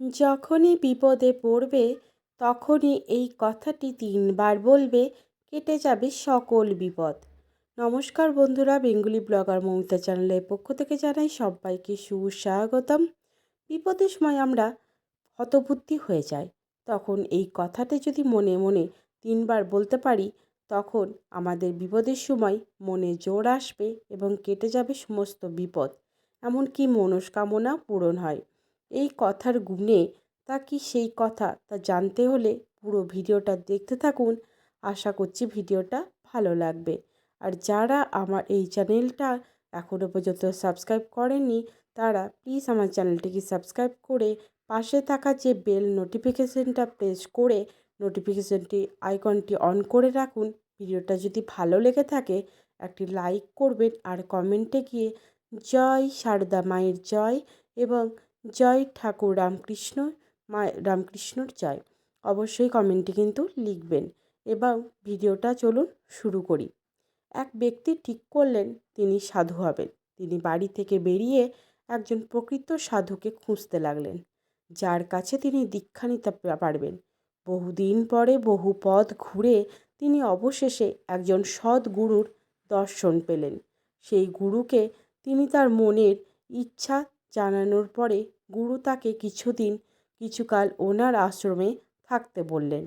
যখনই বিপদে পড়বে, তখনই এই কথাটি তিনবার বলবে, কেটে যাবে সকল বিপদ। নমস্কার বন্ধুরা, বেঙ্গুলি ব্লগার মমিতা চ্যানেলের পক্ষ থেকে জানাই সবাইকে সুস্বাগতম। বিপদের সময় আমরা হতবুদ্ধি হয়ে যাই। তখন এই কথাটি যদি মনে মনে তিনবার বলতে পারি, তখন আমাদের বিপদের সময় মনে জোর আসবে এবং কেটে যাবে সমস্ত বিপদ। এমনকি মনস্কামনা পূরণ হয়। এই কথার গুণে তা কি সেই কথা? তা জানতে হলে পুরো ভিডিওটা দেখতে থাকুন। আশা করছি ভিডিওটা ভালো লাগবে। আর যারা আমার এই চ্যানেলটা এখনও পর্যন্ত সাবস্ক্রাইব করেননি, তারা প্লিজ আমার চ্যানেলটিকে সাবস্ক্রাইব করে পাশে থাকা যে বেল নোটিফিকেশানটা প্রেস করে নোটিফিকেশানটি আইকনটি অন করে রাখুন। ভিডিওটা যদি ভালো লেগে থাকে, একটি লাইক করবেন আর কমেন্টে গিয়ে জয় সারদা মায়ের জয় এবং জয় ঠাকুর রামকৃষ্ণ, মা রামকৃষ্ণর জয়। অবশ্যই কমেন্টে কিন্তু লিখবেন। এবং ভিডিওটা চলুন শুরু করি। এক ব্যক্তি ঠিক করলেন তিনি সাধু হবেন। তিনি বাড়ি থেকে বেরিয়ে একজন প্রকৃত সাধুকে খুঁজতে লাগলেন। যার কাছে তিনি দীক্ষা নিতে পারবেন। বহুদিন পরে বহু পথ ঘুরে তিনি অবশেষে একজন সৎ গুরুর দর্শন পেলেন। সেই গুরুকে তিনি তার মনের ইচ্ছা জানানোর পরে গুরু তাকে কিছুদিন, কিছুকাল ওনার আশ্রমে থাকতে বললেন।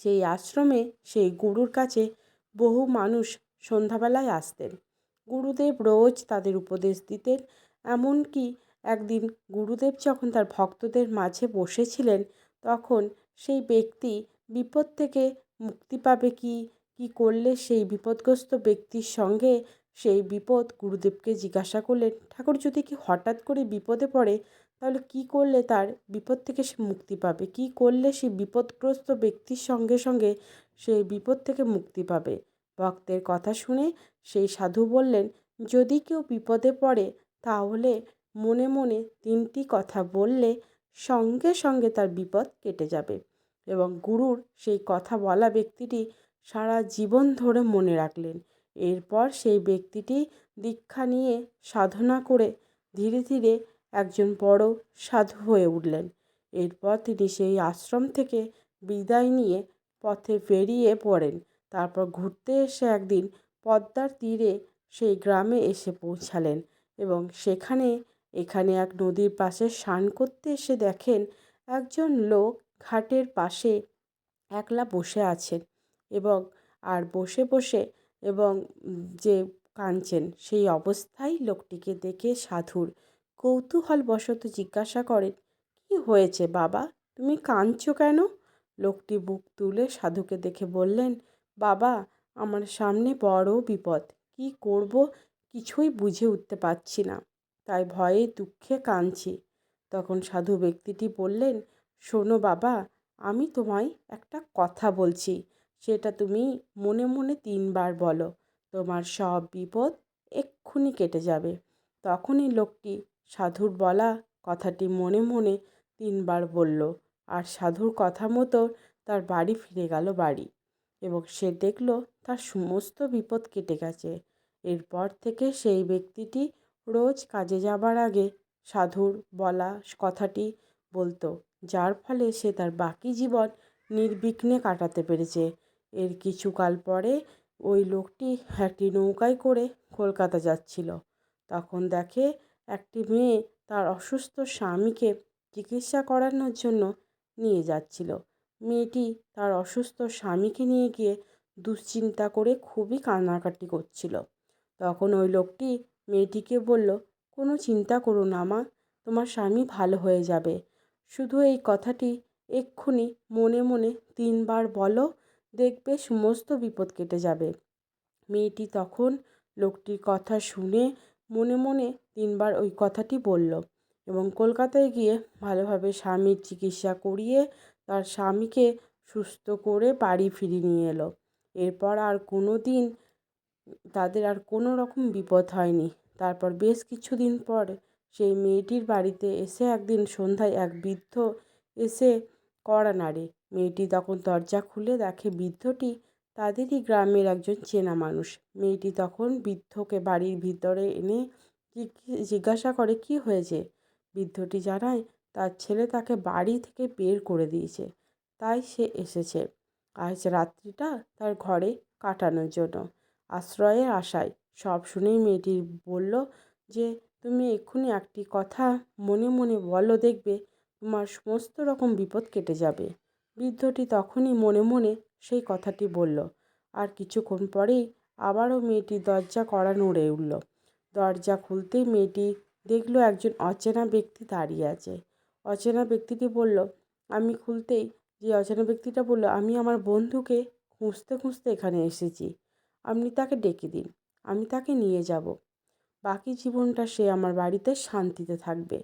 সেই আশ্রমে সেই গুরুর কাছে বহু মানুষ সন্ধ্যাবেলায় আসতেন। গুরুদেব রোজ তাদের উপদেশ দিতেন, এমনকি একদিন গুরুদেব যখন তার ভক্তদের মাঝে বসেছিলেন, তখন সেই ব্যক্তি বিপদ থেকে মুক্তি পাবে কি, কী করলে সেই বিপদগ্রস্ত ব্যক্তির সঙ্গে সেই বিপদ গুরুদেবকে জিজ্ঞাসা করলেন, ঠাকুর, যদি কি হঠাৎ করে বিপদে পড়ে, তাহলে কি করলে তার বিপদ থেকে সে মুক্তি পাবে? কি করলে সে বিপদগ্রস্ত ব্যক্তির সঙ্গে সঙ্গে সেই বিপদ থেকে মুক্তি পাবে? ভক্তের কথা শুনে সেই সাধু বললেন, যদি কেউ বিপদে পড়ে, তাহলে মনে মনে তিনটি কথা বললে সঙ্গে সঙ্গে তার বিপদ কেটে যাবে। এবং গুরুর সেই কথা বলা ব্যক্তিটি সারা জীবন ধরে মনে রাখলেন। এরপর সেই ব্যক্তিটি দীক্ষা নিয়ে সাধনা করে ধীরে ধীরে একজন বড় সাধু হয়ে উঠলেন। এরপর তিনি সেই আশ্রম থেকে বিদায় নিয়ে পথে বেরিয়ে পড়েন। তারপর ঘুরতে এসে একদিন পদ্মার তীরে সেই গ্রামে এসে পৌঁছালেন এবং সেখানে, এখানে এক নদীর পাশে স্নান করতে এসে দেখেন একজন লোক ঘাটের পাশে একলা বসে আছেন এবং আর বসে বসে এবং যে কাঁদছেন সেই অবস্থায় লোকটিকে দেখে সাধুর কৌতূহলবশত জিজ্ঞাসা করেন, কি হয়েছে বাবা? তুমি কাঁদছো কেন? লোকটি বুক তুলে সাধুকে দেখে বললেন, বাবা, আমার সামনে বড় বিপদ। কি করব কিছুই বুঝে উঠতে পারছি না, তাই ভয়ে দুঃখে কাঁদছি। তখন সাধু ব্যক্তিটি বললেন, শোনো বাবা, আমি তোমায় একটা কথা বলছি। সেটা তুমি মনে মনে তিনবার বলো। তোমার সব বিপদ এক্ষুনি কেটে যাবে। তখনই লোকটি সাধুর বলা কথাটি মনে মনে তিনবার বলল আর সাধুর কথা মতো তার বাড়ি ফিরে গেল বাড়ি এবং সে দেখল তার সমস্ত বিপদ কেটে গেছে। এরপর থেকে সেই ব্যক্তিটি রোজ কাজে যাবার আগে সাধুর বলা কথাটি বলতো, যার ফলে সে তার বাকি জীবন নির্বিঘ্নে কাটাতে পেরেছে। এর কিছুকাল পরে ওই লোকটি একটি নৌকায় করে কলকাতা যাচ্ছিল। তখন দেখে একটি মেয়ে তার অসুস্থ স্বামীকে চিকিৎসা করানোর জন্য নিয়ে যাচ্ছিল। মেয়েটি তার অসুস্থ স্বামীকে নিয়ে গিয়ে দুশ্চিন্তা করে খুবই কান্নাকাটি করছিল। তখন ওই লোকটি মেয়েটিকে বলল, কোনো চিন্তা করো না মা, তোমার স্বামী ভালো হয়ে যাবে। শুধু এই কথাটি এক্ষুনি মনে মনে তিনবার বলো দেখবে সমস্ত বিপদ কেটে যাবে। মেয়েটি তখন লোকটির কথা শুনে মনে মনে তিনবার ওই কথাটি বলল এবং কলকাতায় গিয়ে ভালোভাবে স্বামীর চিকিৎসা করিয়ে তার স্বামীকে সুস্থ করে বাড়ি ফিরিয়ে নিয়ে এলো। এরপর আর কোনো দিন তাদের আর কোনো রকম বিপদ হয়নি। তারপর বেশ কিছুদিন পর সেই মেয়েটির বাড়িতে এসে একদিন সন্ধ্যায় এক বৃদ্ধ এসে কড়া নাড়ে। মেয়েটি তখন দরজা খুলে দেখে বৃদ্ধটি তাদেরই গ্রামের একজন চেনা মানুষ। মেয়েটি তখন বৃদ্ধকে বাড়ির ভিতরে এনে জিজ্ঞাসা করে, কি হয়েছে? বৃদ্ধটি জানায়, তার ছেলে তাকে বাড়ি থেকে বের করে দিয়েছে, তাই সে এসেছে। আজ রাত্রিটা তার ঘরে কাটানোর জন্য। আশ্রয়ের আশায়। সব শুনেই মেয়েটি বলল যে, তুমি এক্ষুনি একটি কথা মনে মনে বলো, দেখবে তোমার সমস্ত রকম বিপদ কেটে যাবে। বৃদ্ধটি তখনই মনে মনে সেই কথাটি বলল। আর কিছুক্ষণ পরেই আবারও মেয়েটি দরজা কড়া নড়ে উঠল। দরজা খুলতেই মেয়েটি দেখল একজন অচেনা ব্যক্তি দাঁড়িয়ে আছে। অচেনা ব্যক্তিটি বলল, আমি খুলতেই যে অচেনা ব্যক্তিটা বলল, আমি আমার বন্ধুকে খুঁজতে খুঁজতে এখানে এসেছি। আপনি তাকে ডেকে দিন, আমি তাকে নিয়ে যাব। বাকি জীবনটা সে আমার বাড়িতে শান্তিতে থাকবে।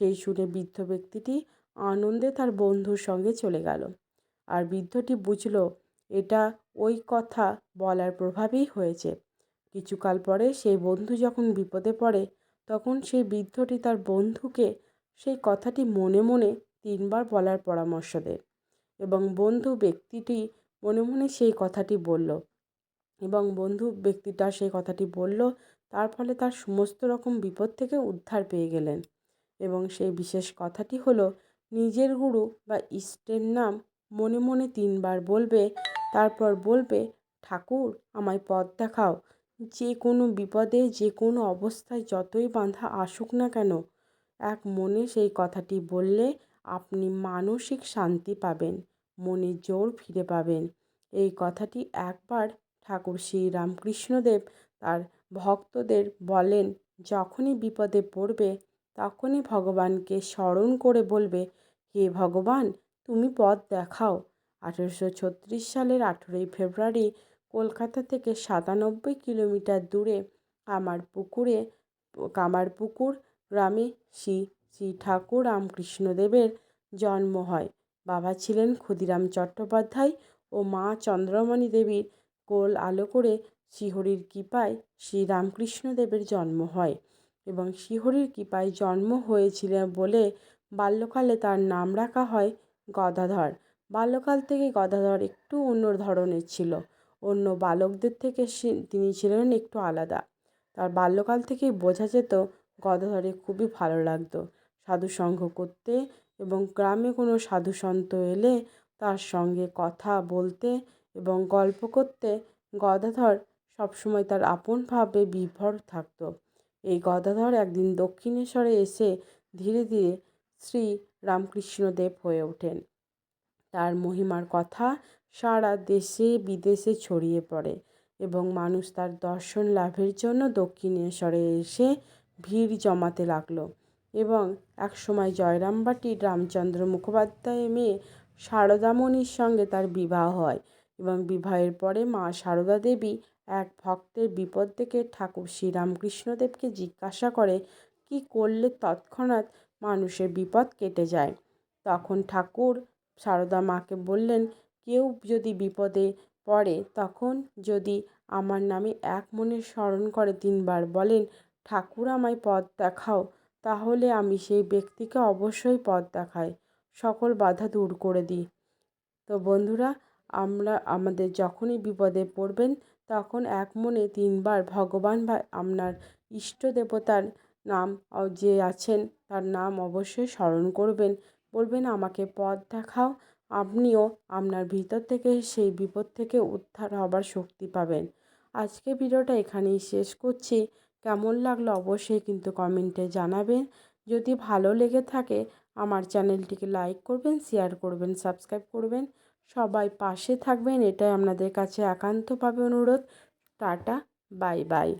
সেই শুনে বৃদ্ধ ব্যক্তিটি আনন্দে তার বন্ধুর সঙ্গে চলে গেল। আর বৃদ্ধটি বুঝল, এটা ওই কথা বলার প্রভাবেই হয়েছে। কিছুকাল পরে সেই বন্ধু যখন বিপদে পড়ে, তখন সেই বৃদ্ধটি তার বন্ধুকে সেই কথাটি মনে মনে তিনবার বলার পরামর্শ দেয় এবং বন্ধু ব্যক্তিটি মনে মনে সেই কথাটি বলল এবং বন্ধু ব্যক্তিটা সেই কথাটি বলল, তার ফলে তার সমস্ত রকম বিপদ থেকে উদ্ধার পেয়ে গেলেন। এবং সেই বিশেষ কথাটি হলো নিজের গুরু বা ইষ্টের নাম মনে মনে তিনবার বলবে, তারপর বলবে, ঠাকুর, আমায় পথ দেখাও। যে কোনো বিপদে, যে কোনো অবস্থায় যতই বাঁধা আসুক না কেন, এক মনে সেই কথাটি বললে আপনি মানসিক শান্তি পাবেন, মনে জোর ফিরে পাবেন। এই কথাটি একবার ঠাকুর শ্রী রামকৃষ্ণদেব তার ভক্তদের বলেন, যখনই বিপদে পড়বে, তখনই ভগবানকে স্মরণ করে বলবে হে ভগবান, তুমি পথ দেখাও। আঠেরোশো ছত্রিশ সালের আঠেরোই ফেব্রুয়ারি কলকাতা থেকে সাতানব্বই কিলোমিটার দূরে আমার পুকুরে কামারপুকুর গ্রামে শ্রী শ্রী ঠাকুর রামকৃষ্ণদেবের জন্ম হয়। বাবা ছিলেন ক্ষুদিরাম চট্টোপাধ্যায় ও মা চন্দ্রমণি দেবীর কোল আলো করে শ্রীহরির কৃপায় শ্রী রামকৃষ্ণদেবের জন্ম হয় এবং শ্রীহরির কৃপায় জন্ম হয়েছিল বলে বাল্যকালে তার নাম রাখা হয় গদাধর। বাল্যকাল থেকে গদাধর একটু অন্য ধরনের ছিল। অন্য বালকদের থেকে সে, তিনি ছিলেন একটু আলাদা। তার বাল্যকাল থেকেই বোঝা যেত গদাধরে খুবই ভালো লাগতো। সাধু সাধুসঙ্গ করতে এবং গ্রামে কোনো সাধু সন্ত এলে তার সঙ্গে কথা বলতে এবং গল্প করতে গদাধর সবসময় তার আপনভাবে বিভর থাকত। এই গদাধর একদিন দক্ষিণেশ্বরে এসে ধীরে ধীরে শ্রী রামকৃষ্ণদেব হয়ে ওঠেন। তার মহিমার কথা সারা দেশে বিদেশে ছড়িয়ে পড়ে এবং মানুষ তার দর্শন লাভের জন্য দক্ষিণেশ্বরে এসে ভিড় জমাতে লাগল এবং একসময় জয়রামবাটির রামচন্দ্র মুখোপাধ্যায় মেয়ে সারদামণির সঙ্গে তার বিবাহ হয় এবং বিবাহের পরে মা সারদা দেবী এক ভক্তের বিপদ থেকে ঠাকুর শ্রীরামকৃষ্ণদেবকে জিজ্ঞাসা করে, কি করলে তৎক্ষণাৎ মানুষের বিপদ কেটে যায়। তখন ঠাকুর সারদা মাকে বললেন, কেউ যদি বিপদে পড়ে, তখন যদি আমার নামে এক মনে স্মরণ করে তিনবার বলেন, ঠাকুর আমায় পথ দেখাও, তাহলে আমি সেই ব্যক্তিকে অবশ্যই পথ দেখাই, সকল বাধা দূর করে দিই তো বন্ধুরা, আমরা আমাদের যখনই বিপদে পড়বেন, তখন এক মনে তিনবার ভগবান বা আপনার ইষ্ট দেবতার নাম যে আছেন তার নাম অবশ্যই স্মরণ করবেন। বলবেন, আমাকে পথ দেখাও। আপনিও আপনার ভিতর থেকে সেই বিপদ থেকে উদ্ধার হবার শক্তি পাবেন। আজকে ভিডিওটা এখানেই শেষ করছি। কেমন লাগল অবশ্যই কিন্তু কমেন্টে জানাবেন। যদি ভালো লেগে থাকে, আমার চ্যানেলটিকে লাইক করবেন, শেয়ার করবেন, সাবস্ক্রাইব করবেন। সবাই পাশে থাকবেন। এটাই আপনাদের কাছে একান্তভাবে অনুরোধ। Tata, bye bye.